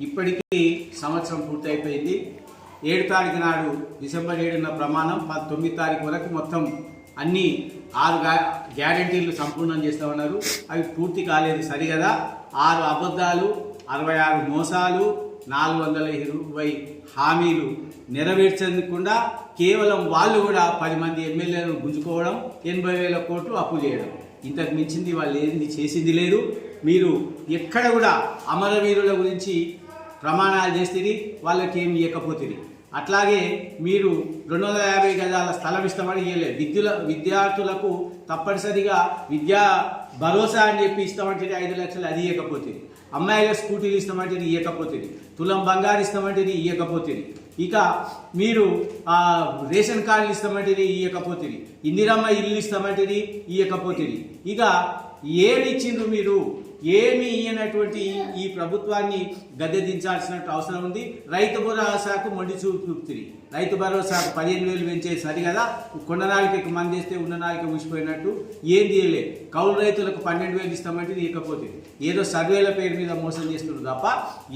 ఇప్పటికీ సంవత్సరం పూర్తయిపోయింది. ఏడు తారీఖు నాడు డిసెంబర్ ఏడున ప్రమాణం తొమ్మిది తారీఖు వరకు మొత్తం అన్ని ఆరు గ్యా గ్యారంటీలు సంపూర్ణం చేస్తామన్నారు అవి పూర్తి కాలేదు సరిగదా. ఆరు అబద్ధాలు అరవై ఆరు మోసాలు నాలుగు వందల ఇరవై హామీలు నెరవేర్చకుండా కేవలం వాళ్ళు కూడా పది మంది ఎమ్మెల్యేలను గుంజుకోవడం ఎనభై వేల కోట్లు అప్పు చేయడం. ఇంతకు మించింది వాళ్ళు ఏంది చేసింది లేదు. మీరు ఎక్కడ కూడా అమరవీరుల గురించి ప్రమాణాలు చేస్తుంది వాళ్ళకి ఏమి ఇవ్వకపోతుంది అట్లాగే మీరు రెండు వందల యాభై గజాల స్థలం ఇస్తామని ఇవ్వలేదు విద్యుల విద్యార్థులకు తప్పనిసరిగా విద్యా భరోసా అని చెప్పి ఇస్తామంటే ఐదు లక్షలు అది ఇవ్వకపోతుంది అమ్మాయిల స్కూటీలు ఇస్తామంటే ఇవ్వకపోతుంది తులం బంగారు ఇస్తామంటే ఇవ్వకపోతుంది ఇక మీరు రేషన్ కార్డులు ఇస్తామంటే ఇవ్వకపోతుంది ఇందిరమ్మ ఇల్లు ఇస్తామంటే ఇవ్వకపోతుంది ఇక ఏమి ఇచ్చిండ్రు మీరు? ఏమి ఇయ్యనటువంటి ఈ ప్రభుత్వాన్ని గద్దె దించాల్సిన అవసరం ఉంది. రైతు భరోసాకు మొండి చూపుతుంది రైతు భరోసాకు పదిహేను వేలు పెంచేది సరి కదా? కొండ నాలికకి మందిస్తే ఉన్న నాలిక ఊసిపోయినట్టు ఏం చేయలే కౌలు రైతులకు పన్నెండు వేలు ఇస్తామంటే తీయకపోతే. ఏదో సర్వేల పేరు మీద మోసం చేస్తున్నారు తప్ప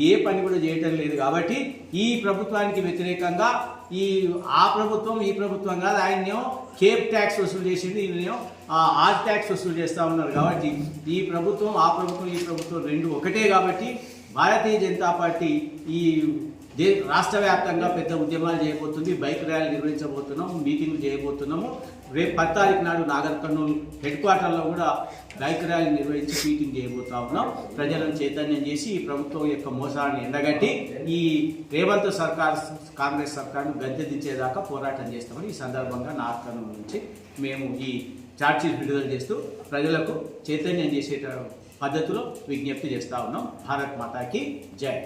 ఏ పని కూడా చేయటం లేదు కాబట్టి ఈ ప్రభుత్వానికి వ్యతిరేకంగా ఈ ఆ ప్రభుత్వం ఈ ప్రభుత్వం కాదు ఆయన్నేమో కేప్ ట్యాక్స్ వసూలు చేసింది ఈయనేమో ఆర్ ట్యాక్స్ వసూలు చేస్తూ ఉన్నారు కాబట్టి ఈ ప్రభుత్వం ఆ ప్రభుత్వం ఈ ప్రభుత్వం రెండు ఒకటే కాబట్టి భారతీయ జనతా పార్టీ ఈ దే రాష్ట్ర వ్యాప్తంగా పెద్ద ఉద్యమాలు చేయబోతుంది. బైక్ ర్యాలీ నిర్వహించబోతున్నాం మీటింగ్లు చేయబోతున్నాము. రేపు పది తారీఖు నాడు నాగర్ కర్నూలు హెడ్ క్వార్టర్లో కూడా బైక్ ర్యాలీ నిర్వహించి మీటింగ్ చేయబోతా ఉన్నాం. ప్రజలను చైతన్యం చేసి ఈ ప్రభుత్వం యొక్క మోసాన్ని ఎండగట్టి ఈ రేవంత్ సర్కార్ కాంగ్రెస్ సర్కార్ను గద్దె దించేదాకా పోరాటం చేస్తామని ఈ సందర్భంగా నాగర్ కర్నూలు నుంచి మేము ఈ ఛార్జీలు విడుదల చేస్తూ ప్రజలకు చైతన్యం చేసేట పద్ధతిలో విజ్ఞప్తి చేస్తూ ఉన్నాం. భారత్ మాతాకి జై.